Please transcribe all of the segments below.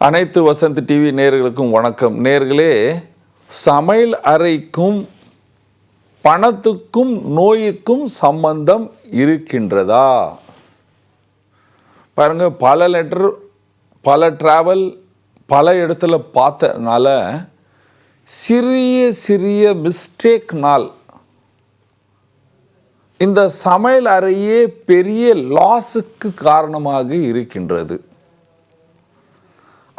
அனைத்து வசந்த் டிவி நேர்களுக்கும் வணக்கம். நேர்களே சமையல் அறைக்கும் பணத்துக்கும் நோய்க்கும் சம்பந்தம் இருக்கின்றதா? பாருங்க பல லெட்டர் பல டிராவல் பல இடத்துல பார்த்தனால சிறிய சிறிய மிஸ்டேக்னால் இந்த சமையல் அறையே பெரிய லாஸுக்கு காரணமாக இருக்கின்றது.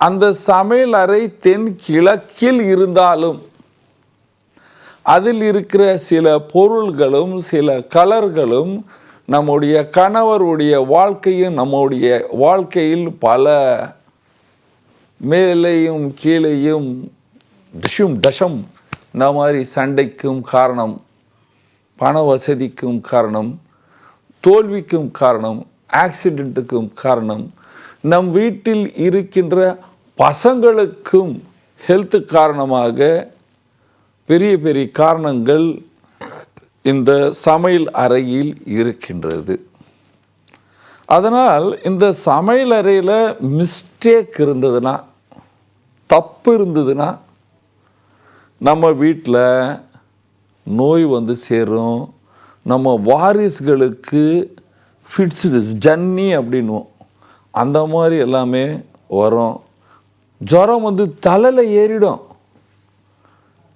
அந்த சமையல் அறை தென் கிழக்கில் இருந்தாலும் அதில் இருக்கிற சில பொருள்களும் சில கலர்களும் நம்முடைய கணவருடைய வாழ்க்கையும் நம்முடைய வாழ்க்கையில் பல மேலேயும் கீழேயும் டிஷும் டஷம் இந்த மாதிரி சண்டைக்கும் காரணம் பண வசதிக்கும் காரணம் தோல்விக்கும் காரணம் ஆக்சிடெண்ட்டுக்கும் காரணம் நம் வீட்டில் இருக்கின்ற பசங்களுக்கும் ஹெல்த்து காரணமாக பெரிய பெரிய காரணங்கள் இந்த சமையல் அறையில் இருக்கின்றது. அதனால் இந்த சமையல் அறையில் மிஸ்டேக் இருந்ததுன்னா தப்பு இருந்ததுன்னா நம்ம வீட்டில் நோய் வந்து சேரும். நம்ம வாரிசுகளுக்கு ஃபிட்ஸு ஜன்னி அப்படின்வோம் அந்த மாதிரி எல்லாமே வரும். ஜுரம் வந்து தலையில் ஏறிடும்.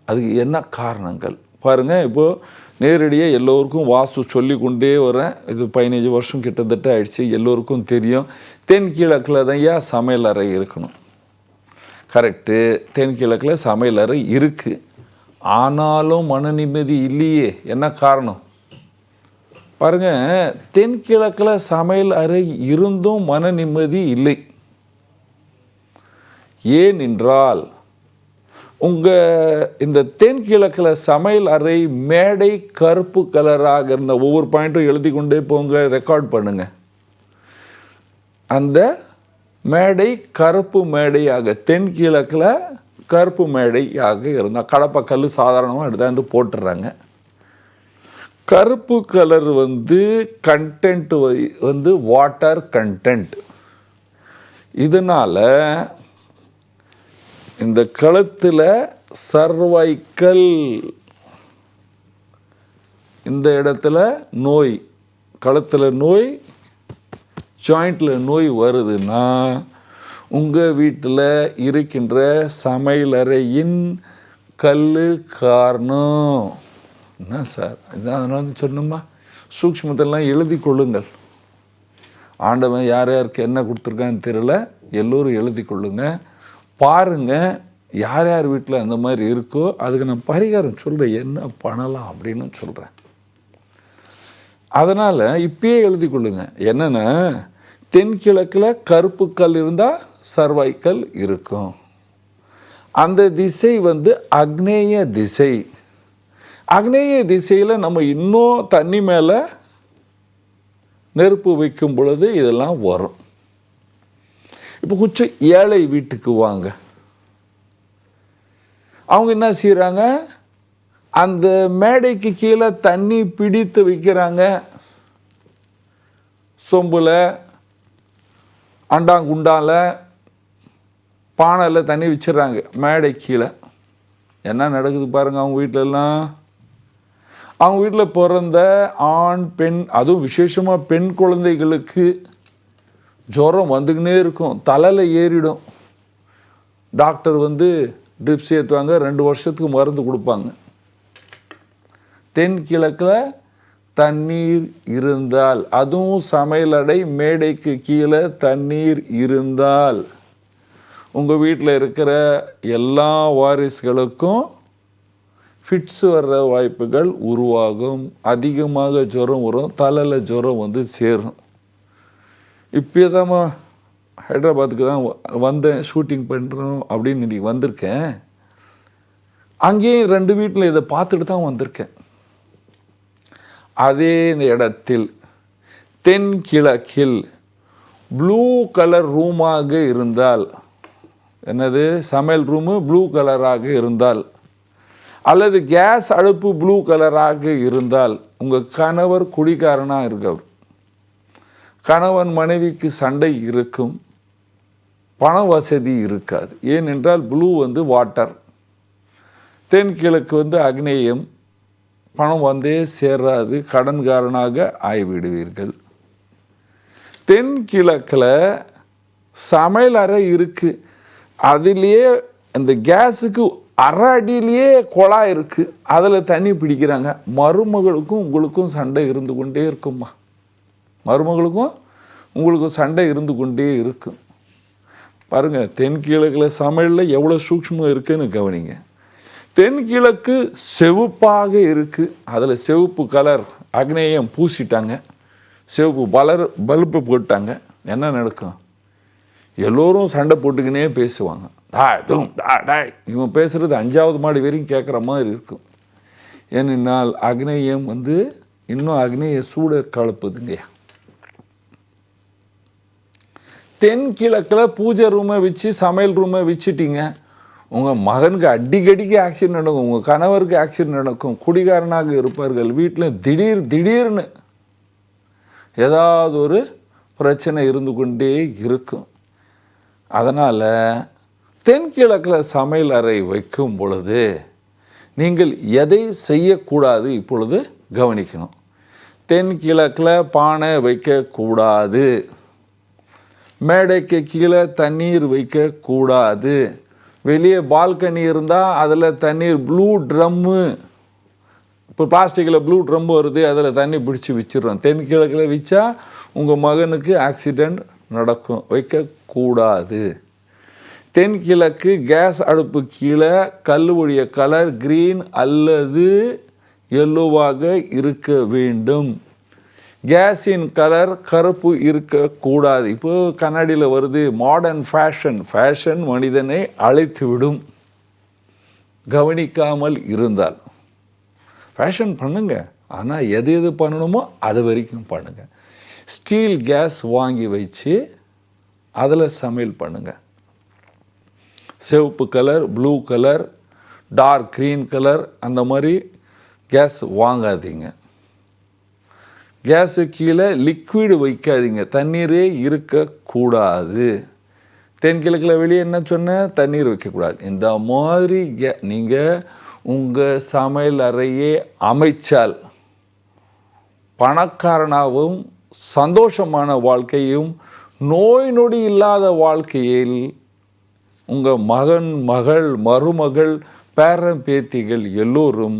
அதுக்கு என்ன காரணங்கள்? பாருங்கள் இப்போது நேரடியாக எல்லோருக்கும் வாஸ்து சொல்லி கொண்டே வரேன் இது பதினஞ்சு வருஷம் கிட்டத்தட்ட ஆயிடுச்சு. எல்லோருக்கும் தெரியும். தென்கிழக்கில் தான் ஏன் சமையல் அறை இருக்கணும்? கரெக்டு தென்கிழக்கில் சமையல் அறை இருக்குது ஆனாலும் மன நிம்மதி இல்லையே. என்ன காரணம்? பாருங்கள் தென்கிழக்கில் சமையல் அறை இருந்தும் மன நிம்மதி இல்லை. ஏன் என்றால் உங்கள் இந்த தென்கிழக்கில் சமையல் அறை மேடை கருப்பு கலராக இருந்த ஒவ்வொரு பாயிண்ட்டும் எழுதி கொண்டே போங்க ரெக்கார்ட் பண்ணுங்க. அந்த மேடை கருப்பு மேடையாக தென்கிழக்கில் கருப்பு மேடையாக இருந்தால் கடப்பக்கல் சாதாரணமாக எடுத்தாந்து போட்டுடுறாங்க கருப்பு கலர் வந்து கண்டென்ட் வந்து வாட்டர் கண்டென்ட் இதனால் இந்த கழுத்தில் சர்வைக்கல். இந்த இடத்துல நோய் கழுத்தில் நோய் ஜாயிண்டில் நோய் வருதுன்னா உங்கள் வீட்டில் இருக்கின்ற சமையலறையின் கல் காரணம். என்ன சார்? இதான் அதனால வந்து சொன்னோமா சூக்மத்தெல்லாம் எழுதி கொள்ளுங்கள். ஆண்டவன் யார் யாருக்கு என்ன கொடுத்துருக்கான்னு தெரியல. எல்லோரும் எழுதி கொள்ளுங்கள் பாருங்கள் யார் யார் வீட்டில் அந்த மாதிரி இருக்கோ அதுக்கு நான் பரிகாரம் சொல்கிறேன் என்ன பண்ணலாம் அப்படின்னு சொல்கிறேன் அதனால் இப்பயே எழுதி கொள்ளுங்க. என்னென்னா தென்கிழக்கில் கருப்பு கல் இருந்தால் சர்வைக்கல் இருக்கும். அந்த திசை வந்து அக்னேய திசை. அக்னேய திசையில் நம்ம இன்னும் தண்ணி மேலே நெருப்பு வைக்கும் பொழுது இதெல்லாம் வரும். இப்போ கொஞ்சம் ஏழை வீட்டுக்கு வாங்க. அவங்க என்ன செய்கிறாங்க அந்த மேடைக்கு கீழே தண்ணி பிடித்து வைக்கிறாங்க. சொம்பில் அண்டாங்குண்டால பானையில் தண்ணி வச்சிடுறாங்க மேடை கீழே. என்ன நடக்குது பாருங்கள் அவங்க வீட்டிலலாம் அவங்க வீட்டில் பிறந்த ஆண் பெண் அதுவும் விசேஷமாக பெண் குழந்தைகளுக்கு ஜுரம் வந்துக்கினே இருக்கும். தலையில் ஏறிடும். டாக்டர் வந்து ட்ரிப்ஸ் ஏற்றுவாங்க ரெண்டு வருஷத்துக்கு மருந்து கொடுப்பாங்க. தென்கிழக்கில் தண்ணீர் இருந்தால் அதுவும் சமையலடை மேடைக்கு கீழே தண்ணீர் இருந்தால் உங்கள் வீட்டில் இருக்கிற எல்லா வாரிசுகளுக்கும் ஃபிட்ஸ் வர்ற வாய்ப்புகள் உருவாகும். அதிகமாக ஜுரம் வரும். தலையில் ஜுரம் வந்து சேரும். இப்போ தான் ஹைதராபாத்துக்கு தான் வ- வந்தேன் ஷூட்டிங் பண்ணுறோம் அப்படின்னு இன்றைக்கி வந்திருக்கேன். அங்கேயும் ரெண்டு வீட்டில் இதை பார்த்துட்டு தான் வந்திருக்கேன். அதே இடத்தில் தென்கிழக்கில் ப்ளூ கலர் ரூமாக இருந்தால் என்னது? சமையல் ரூமு ப்ளூ கலராக இருந்தால் அல்லது கேஸ் அடுப்பு ப்ளூ கலராக இருந்தால் உங்கள் கணவர் குடிகாரனாக இருக்கவர் கணவன் மனைவிக்கு சண்டை இருக்கும் பண வசதி இருக்காது. ஏனென்றால் ப்ளூ வந்து வாட்டர் தென்கிழக்கு வந்து அக்னேயம் பணம் வந்தே சேராது கடன்காரனாக ஆகிவிடுவீர்கள் தென்கிழக்கில் சமையல் அறை இருக்குது அதுலேயே அந்த கேஸுக்கு அரை அடியிலேயே குழாய் இருக்குது அதில் தண்ணி பிடிக்கிறாங்க. மருமகளுக்கும் உங்களுக்கும் சண்டை இருந்து கொண்டே இருக்கும்மா. மருமகளுக்கும் உங்களுக்கும் சண்டை இருந்து கொண்டே இருக்கும் பாருங்கள் தென்கிழக்கில் சமையலில் எவ்வளோ சூக்ஷ்மம் இருக்குதுன்னு கவனிங்க. தென்கிழக்கு செவப்பாக இருக்குது அதில் செவப்பு கலர் அக்னேயம் பூசிட்டாங்க. சிவப்பு பலர் பல்பு போட்டாங்க. என்ன நடக்கும்? எல்லோரும் சண்டை போட்டுக்கினே பேசுவாங்க. டா டும் டா டாய் இவன் பேசுகிறது அஞ்சாவது மாடி வரையும் கேட்குற மாதிரி இருக்கும். ஏனென்னால் அக்னேயம் வந்து இன்னும் அக்னேய சூட கலப்புதுங்கய்யா. தென்கிழக்கில் பூஜை ரூமை வச்சு சமையல் ரூமை வச்சுட்டீங்க. உங்கள் மகனுக்கு அடிக்கடிக்கு ஆக்சிடென்ட் நடக்கும். உங்கள் கணவருக்கு ஆக்சிடென்ட் நடக்கும். குடிகாரனாக இருப்பார்கள். வீட்டில் திடீர் திடீர்னு ஏதாவது ஒரு பிரச்சனை இருந்து கொண்டே இருக்கும். அதனால் தென்கிழக்கில் சமையல் அறை வைக்கும் பொழுது நீங்கள் எதை செய்யக்கூடாது இப்பொழுது கவனிக்கணும். தென்கிழக்கில் பானை வைக்கக்கூடாது. மேடைக்கு கீழே தண்ணீர் வைக்கக்கூடாது வெளியே பால்கனி இருந்தால் அதில் தண்ணீர் ப்ளூ ட்ரம்மு இப்போ பிளாஸ்டிக்கில் ப்ளூ ட்ரம் வருது அதில் தண்ணி பிடிச்சி வச்சிடுறோம். தென்கிழக்கில் வச்சா உங்கள் மகனுக்கு ஆக்சிடெண்ட் நடக்கும். வைக்கக்கூடாது தென்கிழக்கு கேஸ் அடுப்பு கீழே கல்லுடைய கலர் கிரீன் அல்லது எல்லோவாக இருக்க வேண்டும். கேஸின் கலர் கருப்பு இருக்கக்கூடாது இப்போ கண்ணாடியில் வருது மாடர்ன் ஃபேஷன் ஃபேஷன் மனிதனை அழைத்து விடும் கவனிக்காமல் இருந்தால். ஃபேஷன் பண்ணுங்க. ஆனால் எது எது பண்ணணுமோ அது வரைக்கும் பண்ணுங்க. ஸ்டீல் கேஸ் வாங்கி வச்சு அதில் சமையல் பண்ணுங்க. சிவப்பு colour blue colour dark green colour அந்த மாதிரி கேஸ் வாங்காதீங்க. கேஸு கீழே லிக்விடு வைக்காதீங்க. தண்ணீரே இருக்கக்கூடாது. தென்கிழக்கில் வெளியே என்ன சொன்னேன் தண்ணீர் வைக்கக்கூடாது. இந்த மாதிரி கே நீங்கள் உங்கள் சமையல் அறையே அமைச்சால் பணக்காரனாகவும் சந்தோஷமான வாழ்க்கையும் நோய் நொடி இல்லாத வாழ்க்கையில் உங்கள் மகன் மகள் மருமகள் பேரன் பேத்திகள் எல்லோரும்